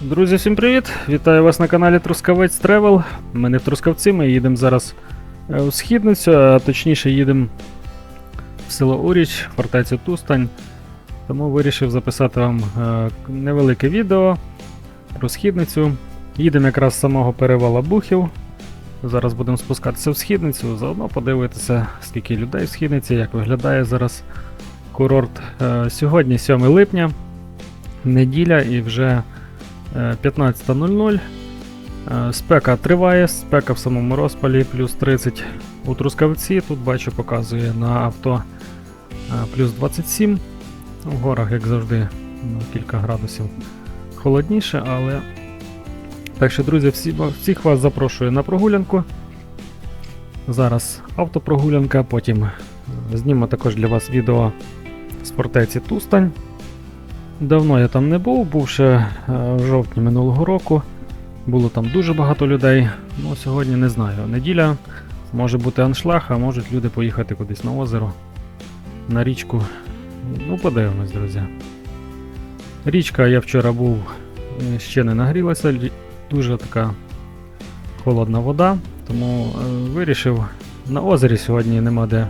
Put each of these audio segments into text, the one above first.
Друзі, всім привіт! Вітаю вас на каналі Трускавець Тревел. Ми не в Трускавці, ми їдемо зараз е, у східницю, а точніше їдемо в село Уріч, фортецю Тустань. Тому вирішив записати вам е, невелике відео про східницю. Їдемо якраз з самого перевала Бухів. Зараз будемо спускатися в східницю, заодно подивитися, скільки людей в східниці, як виглядає зараз курорт. Е, Сьогодні 7 липня, неділя і вже 15.00. Е, Спека триває, спека в самому розпалі плюс 30 у Трускавці. Тут бачу, показує на авто е, плюс 27. В горах, як завжди, кілька градусів холодніше, але. Так що, друзі, всі, всіх вас запрошую на прогулянку. Зараз автопрогулянка, потім е, зніму також для вас відео з фортеці Тустань. Давно я там не був, був ще е, в жовтні минулого року. Було там дуже багато людей. Ну, сьогодні не знаю. Неділя може бути аншлаг, а можуть люди поїхати кудись на озеро, на річку. Ну, подивимось, друзі. Річка, я вчора був, е, ще не нагрілася, дуже така холодна вода, тому е, вирішив. На озері сьогодні нема де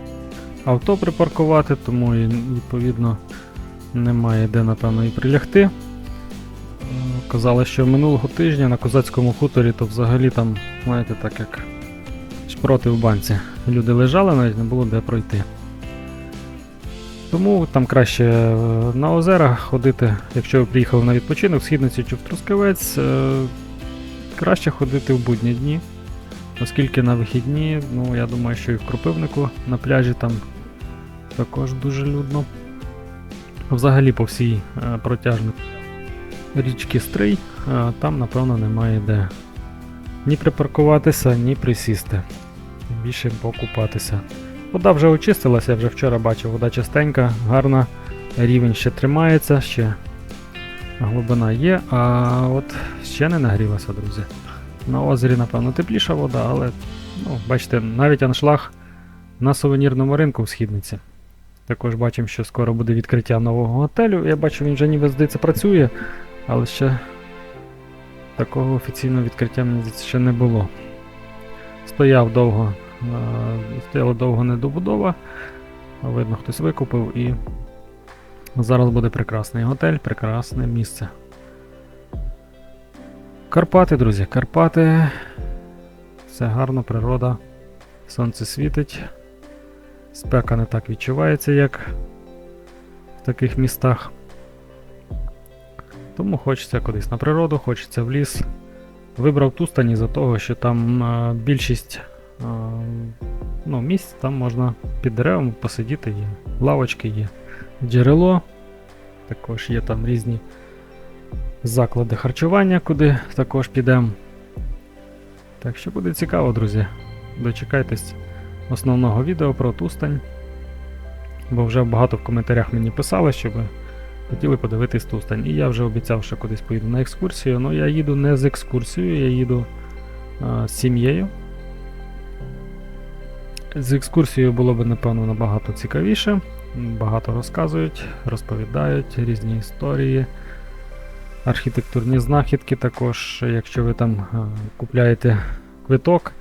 авто припаркувати, тому і, відповідно немає де, напевно, і прилягти. Казали, що минулого тижня на козацькому хуторі, то взагалі там, знаєте, так як шпроти в банці. Люди лежали, навіть не було де пройти. Тому там краще е, на озера ходити, якщо ви приїхали на відпочинок в східницю чи в Трускавець, е, краще ходити в будні дні. Оскільки на вихідні, ну я думаю, що і в Кропивнику на пляжі там також дуже людно. Взагалі по всій е, протяжності річки Стрий, там, напевно, немає де ні припаркуватися, ні присісти. Більше покупатися. Вода вже очистилася, я вже вчора бачив, вода чистенька, гарна, рівень ще тримається, ще глибина є, а от ще не нагрілася, друзі. На озері, напевно, тепліша вода, але ну, бачите, навіть аншлаг на сувенірному ринку в східниці. Також бачимо, що скоро буде відкриття нового готелю. Я бачу, він вже ніби здається працює, але ще такого офіційного відкриття мені ще не було. Стояв довго, е, стояла довго недобудова. Видно, хтось викупив і зараз буде прекрасний готель, прекрасне місце. Карпати, друзі, Карпати. Все гарно, природа. Сонце світить. Спека не так відчувається, як в таких містах. Тому хочеться кудись на природу, хочеться в ліс. Вибрав Тустані за того, що там е, більшість е, ну, місць там можна під деревами посидіти, є лавочки, є джерело, також є там різні заклади харчування, куди також підемо. Так що буде цікаво, друзі. Дочекайтесь основного відео про Тустань. Бо вже багато в коментарях мені писали, що ви хотіли подивитись Тустань. І я вже обіцяв, що кудись поїду на екскурсію. але я їду не з екскурсією, я їду а, з сім'єю. З екскурсією було б, напевно, набагато цікавіше. Багато розказують, розповідають різні історії, архітектурні знахідки також, якщо ви там купляєте квиток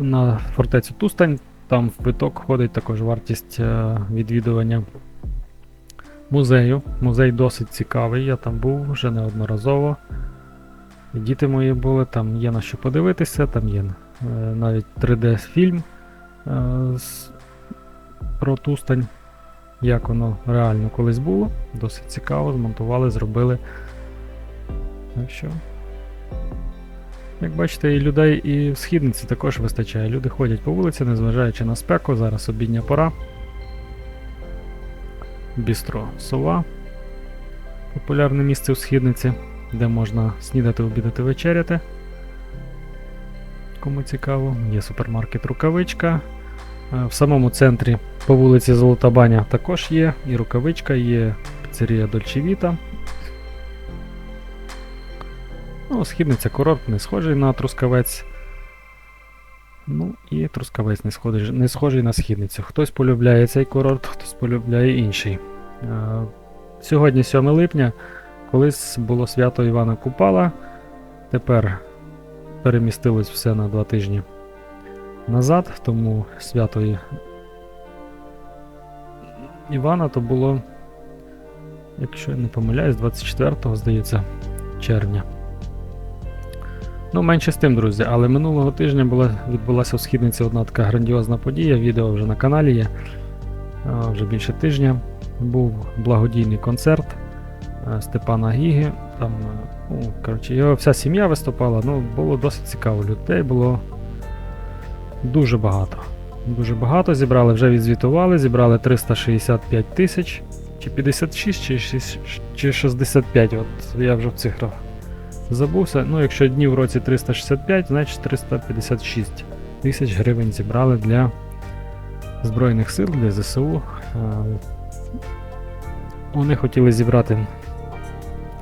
на фортецю Тустань, там в квиток входить також вартість е, відвідування музею. Музей досить цікавий, я там був вже неодноразово. Діти мої були, там є на що подивитися, там є е, навіть 3D-фільм е, про Тустань, як воно реально колись було. Досить цікаво, змонтували, зробили. Так що. Як бачите, і людей і в східниці також вистачає. Люди ходять по вулиці, незважаючи на спеку, зараз обідня пора. Бістро Сова. Популярне місце в східниці, де можна снідати, обідати, вечеряти. Кому цікаво, є супермаркет Рукавичка. Е, В самому центрі по вулиці Золота Баня також є і рукавичка, є піцерія Дольче Віта. Ну, східниця курорт не схожий на трускавець. Ну і трускавець не схожий, не схожий на східницю. Хтось полюбляє цей курорт, хтось полюбляє інший. Сьогодні 7 липня. Колись було свято Івана Купала, тепер перемістилось все на два тижні назад, тому свято Івана то було, якщо я не помиляюсь, 24-го, здається, червня. Ну, менше з тим, друзі, але минулого тижня була, відбулася в східниці одна така грандіозна подія. Відео вже на каналі є. Вже більше тижня. Був благодійний концерт е, Степана Гіги. Там, е, ну, коротше, його вся сім'я виступала. Ну, було досить цікаво. Людей було дуже багато. Дуже багато. Зібрали, вже відзвітували, зібрали 365 тисяч. Чи 56, чи, чи 65. От я вже в цифрах забувся. Ну, якщо днів в році 365, значить 356 тисяч гривень зібрали для Збройних сил, для ЗСУ. Е, Вони хотіли зібрати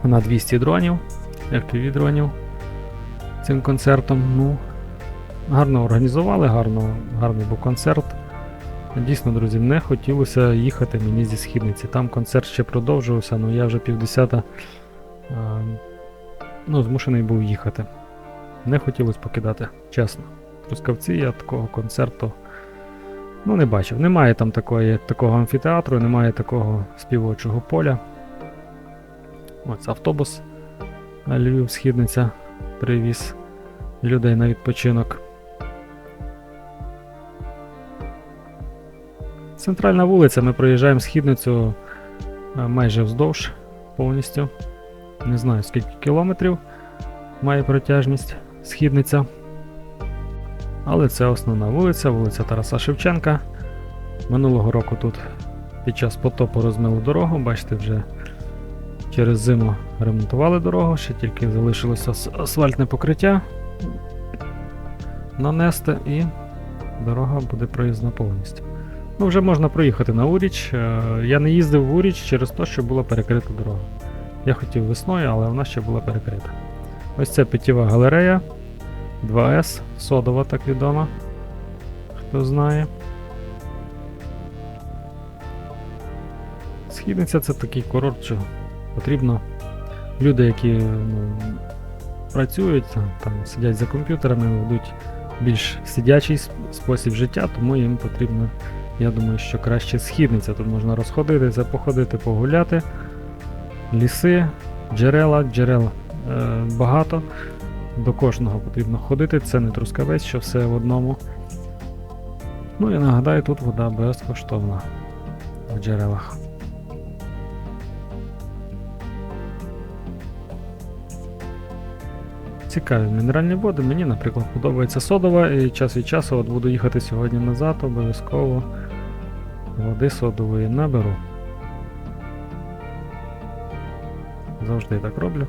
на 200 дронів, FPV дронів цим концертом. Ну, гарно організували, гарно, гарний був концерт. Дійсно, друзі, не хотілося їхати мені зі східниці. Там концерт ще продовжувався, але я вже півдесята е, ну, змушений був їхати. Не хотілося покидати, чесно. Трускавці я такого концерту ну, не бачив. Немає там такої, такого амфітеатру, немає такого співочого поля. Ось автобус е, Львів-Східниця привіз людей на відпочинок. Центральна вулиця, ми проїжджаємо східницю е, майже вздовж повністю. Не знаю скільки кілометрів має протяжність східниця. Але це основна вулиця, вулиця Тараса Шевченка. Минулого року тут під час потопу розмили дорогу, бачите, вже через зиму ремонтували дорогу, ще тільки залишилося асфальтне покриття нанести і дорога буде проїзна повністю. Ну, вже можна проїхати на Уріч. Е, Я не їздив в Уріч через те, що була перекрита дорога. Я хотів весною, але вона ще була перекрита. Ось це питєва галерея 2С, содова так відома. Хто знає. Східниця це такий курорт, що потрібно люди, які ну, працюють, там, сидять за комп'ютерами, ведуть більш сидячий спосіб життя, тому їм потрібно, я думаю, що краще східниця. Тут можна розходитися, походити, погуляти. Ліси, джерела, джерел е, багато. До кожного потрібно ходити, це не трускавець, що все в одному. Ну і нагадаю, тут вода безкоштовна в джерелах. Цікаві мінеральні води. Мені, наприклад, подобається содова, і час від часу от буду їхати сьогодні назад, обов'язково води содової наберу. Завжди так роблю.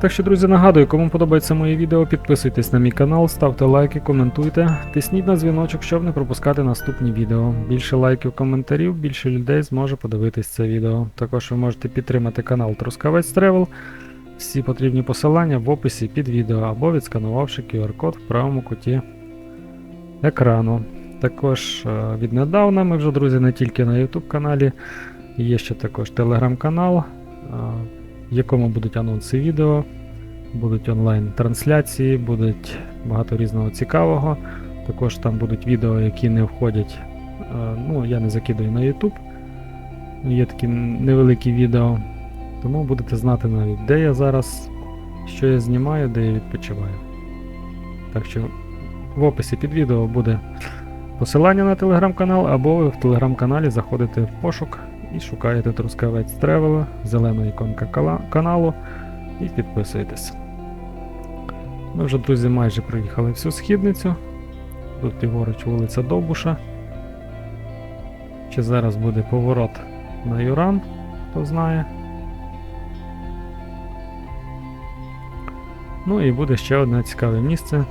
Так що, друзі, нагадую, кому подобається моє відео, підписуйтесь на мій канал, ставте лайки, коментуйте, тисніть на дзвіночок, щоб не пропускати наступні відео. Більше лайків, коментарів, більше людей зможе подивитись це відео. Також ви можете підтримати канал Трускавець Тревел. Всі потрібні посилання в описі під відео або відсканувавши QR-код в правому куті екрану. Також е, віднедавна ми вже, друзі, не тільки на YouTube каналі, є ще також телеграм-канал, е, в якому будуть анонси відео, будуть онлайн-трансляції, будуть багато різного цікавого. Також там будуть відео, які не входять. е, Ну, я не закидаю на YouTube. Є такі невеликі відео. Тому будете знати навіть, де я зараз, що я знімаю, де я відпочиваю. Так що в описі під відео буде посилання на телеграм-канал, або ви в телеграм-каналі заходите в пошук і шукаєте Трускавець Тревела, зелена іконка каналу і підписуєтесь. Ми вже, друзі, майже проїхали всю східницю. Тут ліворуч вулиця Довбуша. Чи зараз буде поворот на Юран, хто знає. Ну і буде ще одне цікаве місце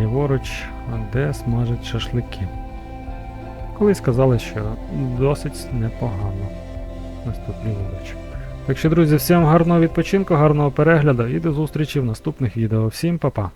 ліворуч, де смажать шашлики. Колись сказали, що досить непогано. Наступний ліворуч. Так що, друзі, всім гарного відпочинку, гарного перегляду і до зустрічі в наступних відео. Всім па-па!